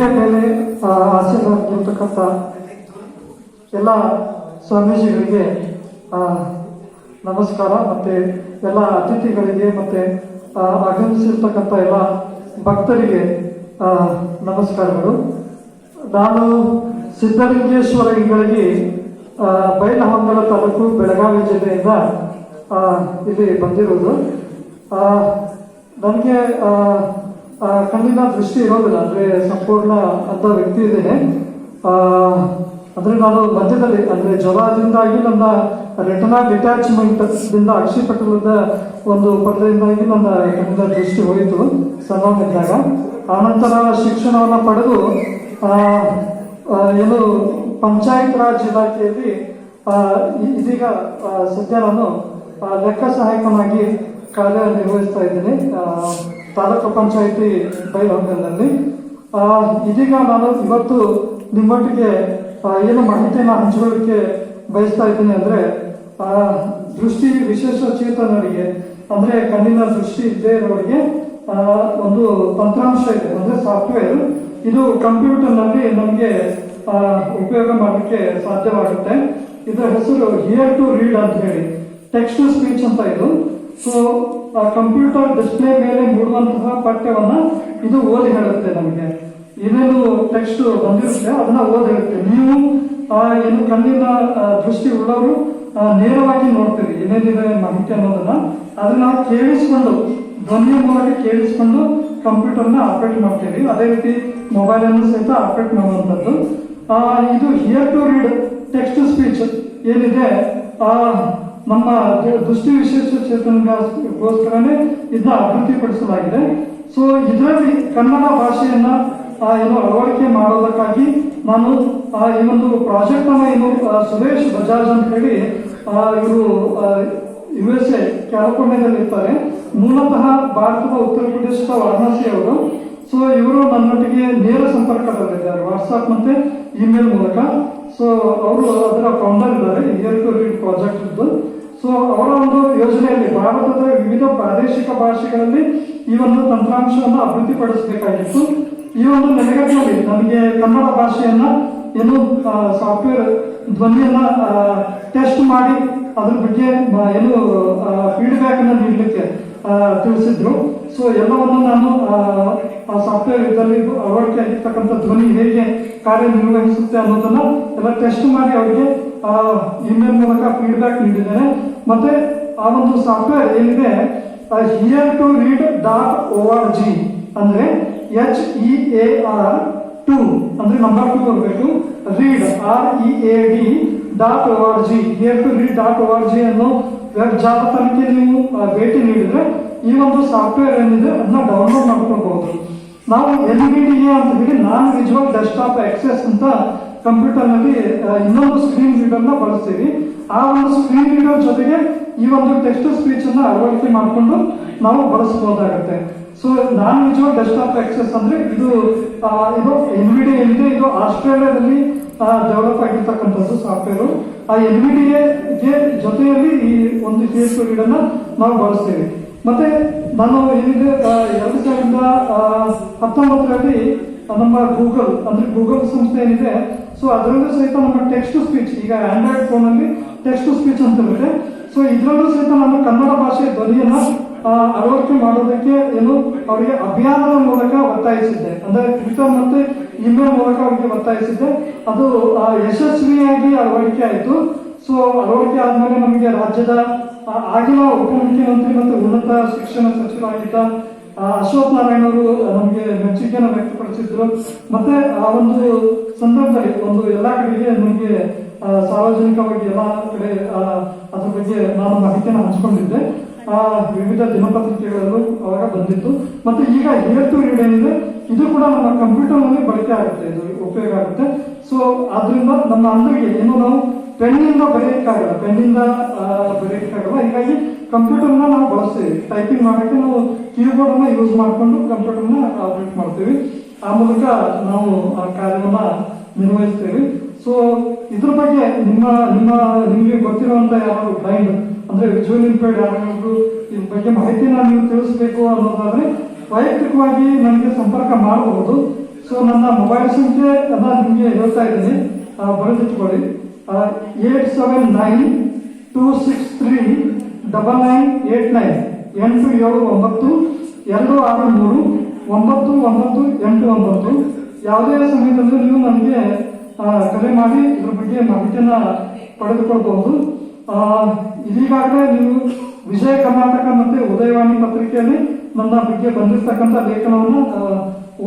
ವೇದಿಕೆಯ ಮೇಲೆ ಆ, ಆಸೀನರಾಗಿರ್ತಕ್ಕಂಥ ಎಲ್ಲ ಸ್ವಾಮೀಜಿಗಳಿಗೆ ನಮಸ್ಕಾರ ಮತ್ತೆ ಎಲ್ಲ ಅತಿಥಿಗಳಿಗೆ ಮತ್ತೆ ಆಗಮಿಸಿರ್ತಕ್ಕಂಥ ಎಲ್ಲ ಭಕ್ತರಿಗೆ ನಮಸ್ಕಾರಗಳು. ನಾನು ಸಿದ್ಧಲಿಂಗೇಶ್ವರಿಗಳಿಗೆ ಆ, ಬೈಲಹೊಂಗಲ ತಾಲೂಕು ಬೆಳಗಾವಿ ಜಿಲ್ಲೆಯಿಂದ ಇಲ್ಲಿ ಬಂದಿರೋದು. ನನಗೆ ಕಣ್ಣಿನ ದೃಷ್ಟಿ ಇರೋದಿಲ್ಲ. ಅಂದ್ರೆ ಸಂಪೂರ್ಣ ಅಂತ ವ್ಯಕ್ತಿ ಇದ್ದೇನೆ. ಆ, ಅಂದ್ರೆ ನಾನು ಮಧ್ಯದಲ್ಲಿ ಅಂದ್ರೆ ಜ್ವರದಿಂದಾಗಿ ನನ್ನ ರೆಟನಾ ಡಿಟ್ಯಾಚ್ಮೆಂಟ್ ದಿಂದ ಅಕ್ಷಿಪಟಲದ ಒಂದು ಪಡೆದಿಂದಾಗಿ ನನ್ನ ಕಣ್ಣಿನ ದೃಷ್ಟಿ ಹೋಯಿತು ಸಣ್ಣವನಿದ್ದಾಗ. ಆನಂತರ ಶಿಕ್ಷಣವನ್ನು ಪಡೆದು ಆ, ಏನು ಪಂಚಾಯತ್ ರಾಜ್ ಇಲಾಖೆಯಲ್ಲಿ ಇದೀಗ ಸದ್ಯ ನಾನು ಲೆಕ್ಕ ಸಹಾಯಕನಾಗಿ ಕಾರ್ಯನಿರ್ವಹಿಸ್ತಾ ಇದ್ದೀನಿ. ತಾಲೂಕು ಪಂಚಾಯಿತಿ ಬೈಲಹೊಂಗಲದಲ್ಲಿ ಆ, ಇದೀಗ ನಾನು ಇವತ್ತು ನಿಮ್ಮೊಟ್ಟಿಗೆ ಏನು ಮಾಹಿತಿಯನ್ನು ಹಂಚಿಕೊಳ್ಳಿಕ್ಕೆ ಬಯಸ್ತಾ ಇದ್ದೀನಿ ಅಂದ್ರೆ ದೃಷ್ಟಿ ವಿಶೇಷ ಚೇತನರಿಗೆ ಅಂದ್ರೆ ಕಣ್ಣಿನ ದೃಷ್ಟಿ ಇದ್ದೇ ಇರೋರಿಗೆ ಒಂದು ತಂತ್ರಾಂಶ ಇದೆ ಅಂದ್ರೆ ಸಾಫ್ಟ್ವೇರ್. ಇದು ಕಂಪ್ಯೂಟರ್ನಲ್ಲಿ ನಮಗೆ ಉಪಯೋಗ ಮಾಡಲಿಕ್ಕೆ ಸಾಧ್ಯವಾಗುತ್ತೆ. ಇದರ ಹೆಸರು ಹಿಯರ್ ಟು ರೀಡ್ ಅಂತ ಹೇಳಿ ಟೆಕ್ಸ್ಟ್ ಟು ಸ್ಪೀಚ್ ಅಂತ ಇದು. ಸೊ ಕಂಪ್ಯೂಟರ್ ಡಿಸ್ಪ್ಲೇ ಮೇಲೆ ಮೂಡುವಂತಹ ಪಠ್ಯವನ್ನ ಇದು ಓದಿ ಹೇಳುತ್ತೆ ನಮಗೆ. ಏನೇನು ಟೆಕ್ಸ್ಟ್ ಬಂದಿರುತ್ತೆ ಅದನ್ನ ಓದಿ ಹೇಳುತ್ತೆ. ನೀವು ಆ, ಏನು ಕಣ್ಣಿನ ದೃಷ್ಟಿ ಉಳ್ಳವರು ನೇರವಾಗಿ ನೋಡ್ತೀರಿ ಏನೇನಿದೆ ಮಾಹಿತಿ ಅನ್ನೋದನ್ನ. ಅದನ್ನ ಕೇಳಿಸ್ಕೊಂಡು ಧ್ವನಿಯ ಮೂಲಕ ಕೇಳಿಸ್ಕೊಂಡು ಕಂಪ್ಯೂಟರ್ನ ಆಪರೇಟ್ ಮಾಡ್ತೀವಿ. ಅದೇ ರೀತಿ ಮೊಬೈಲ್ ಅನ್ನು ಸಹಿತ ಆಪರೇಟ್ ಮಾಡುವಂಥದ್ದು. ಆ, ಇದು hear to read text to speech ಏನಿದೆ ಆ, ನಮ್ಮ ದೃಷ್ಟಿ ವಿಶೇಷ ಚೇತನಗೋಸ್ಕರನೇ ಇದನ್ನ ಅಭಿವೃದ್ಧಿಪಡಿಸಲಾಗಿದೆ. ಸೊ ಇದರಲ್ಲಿ ಕನ್ನಡ ಭಾಷೆಯನ್ನ ಆ, ಏನು ಅಳವಡಿಕೆ ಮಾಡೋದಕ್ಕಾಗಿ ನಾನು ಆ, ಈ ಒಂದು ಪ್ರಾಜೆಕ್ಟ್ ಅನ್ನ ಏನು ಸುರೇಶ್ ಬಜಾಜ್ ಅಂತ ಹೇಳಿ ಇವರು ಯು ಎಸ್ ಎ ಕ್ಯಾಲಿಫೋರ್ನಿಯಾದಲ್ಲಿರ್ತಾರೆ ಮೂಲತಃ ಭಾರತದ ಉತ್ತರ ಪ್ರದೇಶದ ವಾರಣಾಸಿ ಅವರು. ಸೊ ಇವರು ನನ್ನೊಟ್ಟಿಗೆ ನೇರ ಸಂಪರ್ಕದಲ್ಲಿದ್ದಾರೆ ವಾಟ್ಸ್ಆಪ್ ಮತ್ತೆ ಇಮೇಲ್ ಮೂಲಕ. ಸೊ ಅವರು ಅದರ ಫೌಂಡರ್ ಇದ್ದಾರೆ ಪ್ರಾಜೆಕ್ಟ್ ಒಂದು ಯೋಜನೆಯಲ್ಲಿ ಭಾರತದ ವಿವಿಧ ಪ್ರಾದೇಶಿಕ ಭಾಷೆಗಳಲ್ಲಿ ಈ ಒಂದು ತಂತ್ರಾಂಶವನ್ನು ಅಭಿವೃದ್ಧಿಪಡಿಸಬೇಕಾಗಿತ್ತು. ಈ ಒಂದು ನೆಲೆಗಟ್ಟಿನಲ್ಲಿ ನನಗೆ ಕನ್ನಡ ಭಾಷೆಯನ್ನ ಏನು ಸಾಫ್ಟ್ವೇರ್ ಧ್ವನಿಯನ್ನ ಟೆಸ್ಟ್ ಮಾಡಿ ಅದ್ರ ಬಗ್ಗೆ ಏನು ಫೀಡ್ಬ್ಯಾಕ್ ಅನ್ನು ನೀಡಲಿಕ್ಕೆ ತಿಳಿಸಿದ್ರು. ಸೊ ಎಲ್ಲವನ್ನು ನಾನು ಸಾಫ್ಟ್ವೇರ್ ಇದರಲ್ಲಿ ಅಳವಡಿಕೆ ಆಗಿರ್ತಕ್ಕಂಥ ಧ್ವನಿ ಹೇಗೆ ಕಾರ್ಯನಿರ್ವಹಿಸುತ್ತೆ ಅನ್ನೋದನ್ನ ಎಲ್ಲ ಟೆಸ್ಟ್ ಮಾಡಿ ಅವರಿಗೆ ಇಮೇಲ್ ಮೂಲಕ ಫೀಡ್ಬ್ಯಾಕ್ ನೀಡಿದ್ದೇನೆ. ಮತ್ತೆ ಆ ಒಂದು ಸಾಫ್ಟ್ವೇರ್ ಏನಿದೆ hear to read dot O R G ಅಂದ್ರೆ H E A R two ಅಂದ್ರೆ ನಂಬರ್ ಟು ಬರಬೇಕು read R E A D dot O R G hear to read dot O R G ಅನ್ನೋ web ಜಾಲತಾಣಕ್ಕೆ ನೀವು ಭೇಟಿ ನೀಡಿದ್ರೆ ಈ ಒಂದು software ಏನಿದೆ ಅದನ್ನ ಡೌನ್ಲೋಡ್ ಮಾಡ್ಕೊಳ್ಬಹುದು. ನಾವು ಎಲ್ ಬಿ ಡಿ ಎ ಅಂತ ಹೇಳಿ ನಾನ್ ವಿಜುವಲ್ ಡೆಸ್ಕ್ಟಾಪ್ ಆಕ್ಸೆಸ್ ಅಂತ ಕಂಪ್ಯೂಟರ್ನಲ್ಲಿ ಇನ್ನೊಂದು ಸ್ಕ್ರೀನ್ ರೀಡರ್ನ ಬಳಸ್ತೀವಿ. ಆ ಒಂದು ಸ್ಕ್ರೀನ್ ರೀಡರ್ ಜೊತೆಗೆ ಈ ಒಂದು ಟೆಕ್ಸ್ಟ್ ಸ್ಪೀಚ್ ಅನ್ನ ಅಳವಡಿಕೆ ಮಾಡಿಕೊಂಡು ನಾವು ಬಳಸಬಹುದಾಗುತ್ತೆ so non visual desktop access ಅಂದ್ರೆ ಇದು ಇದು ಎನ್ ಡಿ ಇದು ಆಸ್ಟ್ರೇಲಿಯಾದಲ್ಲಿ ಡೆವಲಪ್ ಆಗಿರ್ತಕ್ಕಂಥದ್ದು ಸಾಫ್ಟ್ವೇರ್ ಆ ಎನ್ ಡಿ ಗೆ ಜೊತೆಯಲ್ಲಿ ಈ ಒಂದು ರೀಡ್ ಅನ್ನ ನಾವು ಬಳಸ್ತೇವೆ. ಮತ್ತೆ ನಾನು ಏನಿದೆ ಎರಡು ಸಾವಿರದ ಹತ್ತೊಂಬತ್ತರಲ್ಲಿ ನಮ್ಮ ಗೂಗಲ್ ಅಂದ್ರೆ ಗೂಗಲ್ ಸಂಸ್ಥೆ ಏನಿದೆ ಸೊ ಅದರಲ್ಲೂ ಸಹಿತ ನಮ್ಮ ಟೆಕ್ಸ್ಟ್ ಟು ಸ್ಪೀಚ್ ಈಗ ಆಂಡ್ರಾಯ್ಡ್ ಫೋನ್ ಅಲ್ಲಿ ಟೆಕ್ಸ್ಟ್ ಟು ಸ್ಪೀಚ್ ಅಂತ ಇರುತ್ತೆ ಸೊ ಇದರಲ್ಲೂ ಸಹಿತ ನಾನು ಕನ್ನಡ ಭಾಷೆ ಧ್ವನಿಯನ್ನ ಅಳವಡಿಕೆ ಮಾಡೋದಕ್ಕೆ ಏನು ಅವರಿಗೆ ಅಭಿಯಾನದ ಮೂಲಕ ಒತ್ತಾಯಿಸಿದ್ದೆ. ಅಂದ್ರೆ ಟ್ವಿಟರ್ ಮತ್ತೆ ಇಮೇಲ್ ಮೂಲಕ ಅವರಿಗೆ ಒತ್ತಾಯಿಸಿದ್ದೆ. ಅದು ಯಶಸ್ವಿಯಾಗಿ ಅಳವಡಿಕೆ ಆಯಿತು. ಸೊ ಅಳವಡಿಕೆ ಆದ್ಮೇಲೆ ನಮಗೆ ರಾಜ್ಯದ ಆಗಿನ ಉಪಮುಖ್ಯಮಂತ್ರಿ ಮತ್ತು ಉನ್ನತ ಶಿಕ್ಷಣ ಸಚಿವರಾಗಿದ್ದ ಅಶ್ವಥ್ ನಾರಾಯಣ ಅವರು ನಮಗೆ ಮೆಚ್ಚುಗೆಯನ್ನು ವ್ಯಕ್ತಪಡಿಸಿದ್ರು. ಮತ್ತೆ ಆ ಒಂದು ಸಂದರ್ಭದಲ್ಲಿ ಒಂದು ಎಲ್ಲಾ ಕಡೆಗೆ ನಮಗೆ ಸಾರ್ವಜನಿಕವಾಗಿ ಎಲ್ಲಾ ಕಡೆ ಅದ್ರ ಬಗ್ಗೆ ನಾನು ಮಾಹಿತಿಯನ್ನು ಹಂಚಿಕೊಂಡಿದ್ದೆ. ಆ, ವಿವಿಧ ದಿನಪತ್ರಿಕೆಗಳಲ್ಲೂ ಅವಾಗ ಬಂದಿತ್ತು. ಮತ್ತೆ ಈಗ ಇವತ್ತು ಏನಿದೆ ಇದು ಕೂಡ ನಮ್ಮ ಕಂಪ್ಯೂಟರ್ನಲ್ಲಿ ಬಳಕೆ ಆಗುತ್ತೆ ಇದು ಉಪಯೋಗ ಆಗುತ್ತೆ. ಸೊ ಆದ್ರಿಂದ ನಮ್ಮ ಅಂದ್ರಿಗೆ ಏನು ನಾವು ಪೆನ್ನಿಂದ ಬರೆಯಕ್ಕಾಗಲ್ಲ ಪೆನ್ನಿಂದ ಬರೆಯಕ್ಕಾಗಲ್ಲ. ಹೀಗಾಗಿ ಕಂಪ್ಯೂಟರ್ನ ನಾವು ಬಳಸ್ತೀವಿ. ಟೈಪಿಂಗ್ ಮಾಡೋಕ್ಕೆ ನಾವು ಕೀಬೋರ್ಡ್ ಅನ್ನ ಯೂಸ್ ಮಾಡಿಕೊಂಡು ಕಂಪ್ಯೂಟರ್ನ ಆಪರೇಟ್ ಮಾಡ್ತೀವಿ. ಆ ಮೂಲಕ ನಾವು ಆ ಕಾರ್ಯವನ್ನ ನಿರ್ವಹಿಸ್ತೇವೆ. ಸೊ ಇದ್ರ ಬಗ್ಗೆ ನಿಮ್ಮ ನಿಮ್ಮ, ನಿಮಗೆ ಗೊತ್ತಿರುವಂತ ಯಾರು ಬ್ಲೈಂಡ್ ಅಂದ್ರೆ ವಿಜುವಲ್ ಇಂಪೇರ್ಡ್ ಯಾರು ಇದ್ರ ಬಗ್ಗೆ ಮಾಹಿತಿನ ನೀವು ತಿಳಿಸ್ಬೇಕು ಅನ್ನೋದಾದ್ರೆ ವೈಯಕ್ತಿಕವಾಗಿ ನನಗೆ ಸಂಪರ್ಕ ಮಾಡಬಹುದು ಸೊ ನನ್ನ ಮೊಬೈಲ್ ಸಂಖ್ಯೆ ಅನ್ನ ನಿಮಗೆ ಹೇಳ್ತಾ ಇದ್ದೀನಿ. ಬರೆದಿಟ್ಕೊಳ್ಳಿ. Eight seven nine two six three double nine eight nine ಎಂಟು ಏಳು ಒಂಬತ್ತು, ಎರಡು ಆರು ಮೂರು, ಒಂಬತ್ತು ಒಂಬತ್ತು, ಎಂಟು ಒಂಬತ್ತು. ಯಾವುದೇ ಸಮಯದಲ್ಲೂ ನೀವು ನನಗೆ ಕರೆ ಮಾಡಿ ಇದ್ರ ಬಗ್ಗೆ ಮಾಹಿತಿಯನ್ನು ಪಡೆದುಕೊಳ್ಬಹುದು. ಇದೀಗಾಗಲೇ ನೀವು ವಿಜಯ ಕರ್ನಾಟಕ ಮತ್ತು ಉದಯವಾಣಿ ಪತ್ರಿಕೆಯಲ್ಲಿ ನನ್ನ ಬಗ್ಗೆ ಬಂದಿರತಕ್ಕಂಥ ಲೇಖನವನ್ನು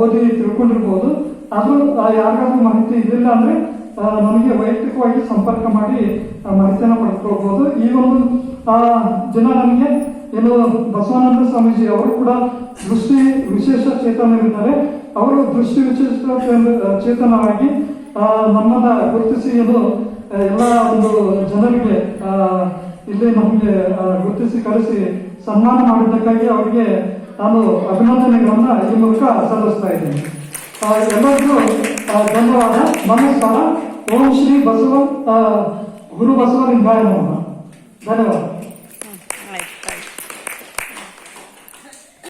ಓದಿ ತಿಳ್ಕೊಂಡಿರ್ಬೋದು. ಅದು ಯಾರಿಗಾದ್ರೂ ಮಾಹಿತಿ ಇದಿಲ್ಲ ಅಂದ್ರೆ ಆ, ನನಗೆ ವೈಯಕ್ತಿಕವಾಗಿ ಸಂಪರ್ಕ ಮಾಡಿ ಮಾಹಿತಿಯನ್ನು ಪಡೆದುಕೊಳ್ಬಹುದು ಈ ಒಂದು ಆ, ಜನ ನಮಗೆ ಏನು ಬಸವಾನಂದ ಸ್ವಾಮೀಜಿ ಅವರು ಕೂಡ ದೃಷ್ಟಿ ವಿಶೇಷ ಚೇತನರಿದ್ದಾರೆ. ಅವರು ದೃಷ್ಟಿ ವಿಶೇಷ ಚೇತನವಾಗಿ ಆ, ನಮ್ಮನ್ನ ಗುರುತಿಸಿ ಏನು ಎಲ್ಲ ಒಂದು ಜನರಿಗೆ ಆ, ಇಲ್ಲಿ ನಮಗೆ ಗುರುತಿಸಿ ಕರೆಸಿ ಸನ್ಮಾನ ಮಾಡಿದ್ದಕ್ಕಾಗಿ ಅವರಿಗೆ ನಾನು ಅಭಿನಂದನೆಗಳನ್ನ ಈ ಮೂಲಕ ಸಲ್ಲಿಸ್ತಾ ಇದ್ದೀನಿ. ಎಲ್ಲರಿಗೂ ಆ, ಧನ್ಯವಾದ ನಮಸ್ಕಾರ ಓಂ ಶ್ರೀ ಬಸವ ಆ, ಗುರು ಬಸವಲಿಂಗಾಯ ನಮಃ ಧನ್ಯವಾದ